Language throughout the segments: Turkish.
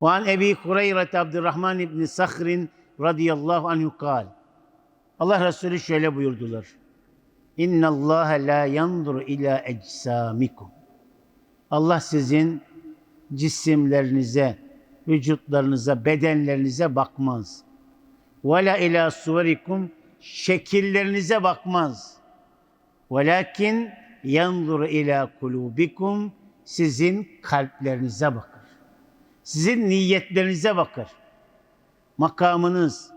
An Ebi Hureyre Abdurrahman İbni Sakhrin radıyallahu anhu kal. Allah Resulü şöyle buyurdular. İnna Allah la yanzuru ila eczamikum. Allah sizin cisimlerinize, vücutlarınıza, bedenlerinize bakmaz. Ve la ila suverikum şekillerinize bakmaz. Velakin yanzuru ila kulubikum sizin kalplerinize bakar. Sizin niyetlerinize bakar. Makamınız,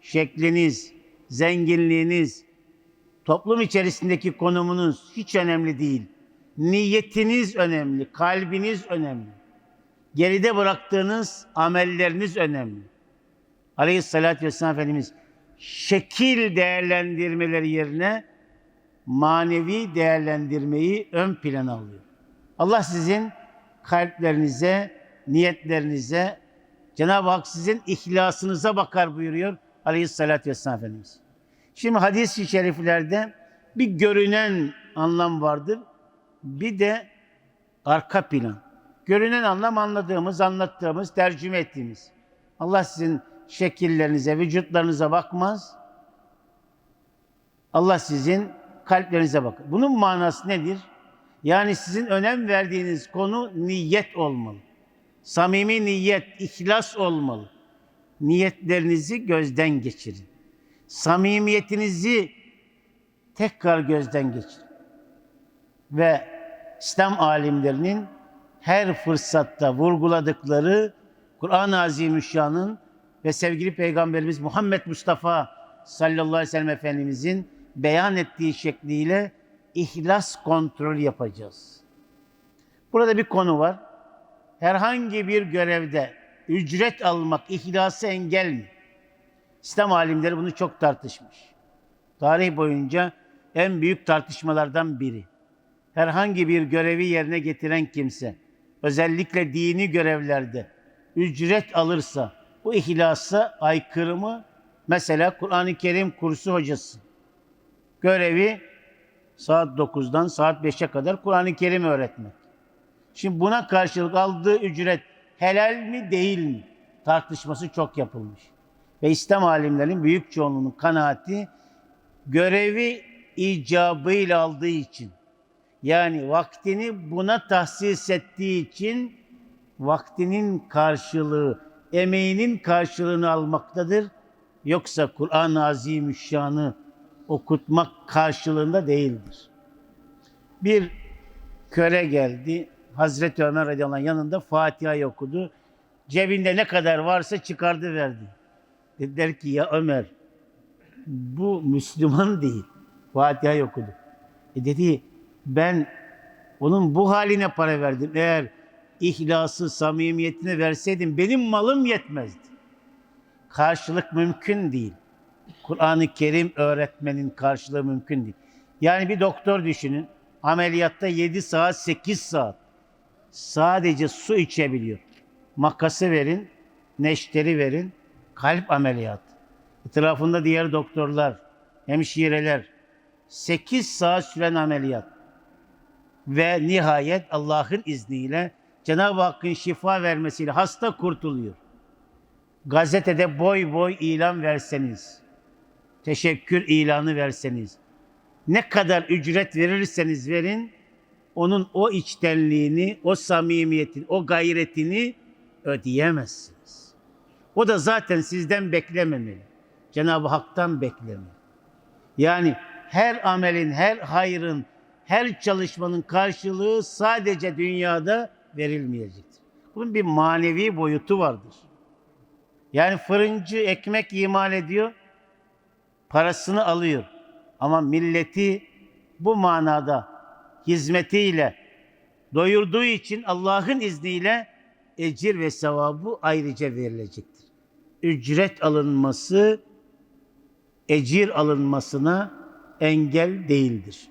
şekliniz, zenginliğiniz, toplum içerisindeki konumunuz hiç önemli değil. Niyetiniz önemli, kalbiniz önemli. Geride bıraktığınız amelleriniz önemli. Aleyhissalatü vesselam Efendimiz şekil değerlendirmeleri yerine manevi değerlendirmeyi ön plana alıyor. Allah sizin kalplerinize, niyetlerinize, Cenab-ı Hak sizin ihlasınıza bakar buyuruyor Aleyhissalatü vesselam Efendimiz. Şimdi hadis-i şeriflerde bir görünen anlam vardır, bir de arka plan. Görünen anlam anladığımız, anlattığımız, tercüme ettiğimiz. Allah sizin şekillerinize, vücutlarınıza bakmaz. Allah sizin kalplerinize bakar. Bunun manası nedir? Yani sizin önem verdiğiniz konu niyet olmalı. Samimi niyet, ihlas olmalı. Niyetlerinizi gözden geçirin. Samimiyetinizi tekrar gözden geçirin. Ve İslam alimlerinin her fırsatta vurguladıkları Kur'an-ı Azimüşşan'ın ve sevgili Peygamberimiz Muhammed Mustafa sallallahu aleyhi ve sellem Efendimizin beyan ettiği şekliyle ihlas kontrol yapacağız. Burada bir konu var. Herhangi bir görevde ücret almak ihlası engel mi? İslam alimleri bunu çok tartışmış. Tarih boyunca en büyük tartışmalardan biri. Herhangi bir görevi yerine getiren kimse, özellikle dini görevlerde ücret alırsa bu ihlasa aykırı mı? Mesela Kur'an-ı Kerim kursu hocası. Görevi saat 9'dan saat 5'e kadar Kur'an-ı Kerim öğretmek. Şimdi buna karşılık aldığı ücret helal mi değil mi? Tartışması çok yapılmış. Ve İslam alimlerinin büyük çoğunluğunun kanaati görevi icabıyla aldığı için yani vaktini buna tahsis ettiği için vaktinin karşılığı, emeğinin karşılığını almaktadır. Yoksa Kur'an-ı Azimüşşan'ı okutmak karşılığında değildir. Bir köre geldi. Hazreti Ömer radıyallahu anh yanında Fatiha'yı okudu. Cebinde ne kadar varsa çıkardı verdi. Dediler ki ya Ömer bu Müslüman değil. Fatiha'yı okudu. E dedi ben onun bu haline para verdim. Eğer ihlası, samimiyetini verseydim benim malım yetmezdi. Karşılık mümkün değil. Kur'an-ı Kerim öğretmenin karşılığı mümkün değil. Yani bir doktor düşünün. Ameliyatta 7 saat, 8 saat sadece su içebiliyor. Makası verin, neşteri verin, kalp ameliyatı. Etrafında diğer doktorlar, hemşireler. 8 saat süren ameliyat. Ve nihayet Allah'ın izniyle Cenab-ı Hakk'ın şifa vermesiyle hasta kurtuluyor. Gazetede boy boy ilan verseniz, teşekkür ilanı verseniz, ne kadar ücret verirseniz verin, onun o içtenliğini, o samimiyetin, o gayretini ödeyemezsiniz. O da zaten sizden beklememeli. Cenab-ı Hak'tan beklemeli. Yani her amelin, her hayrın, her çalışmanın karşılığı sadece dünyada verilmeyecektir. Bunun bir manevi boyutu vardır. Yani fırıncı ekmek imal ediyor, parasını alıyor. Ama milleti bu manada hizmetiyle doyurduğu için Allah'ın izniyle ecir ve sevabı ayrıca verilecektir. Ücret alınması ecir alınmasına engel değildir.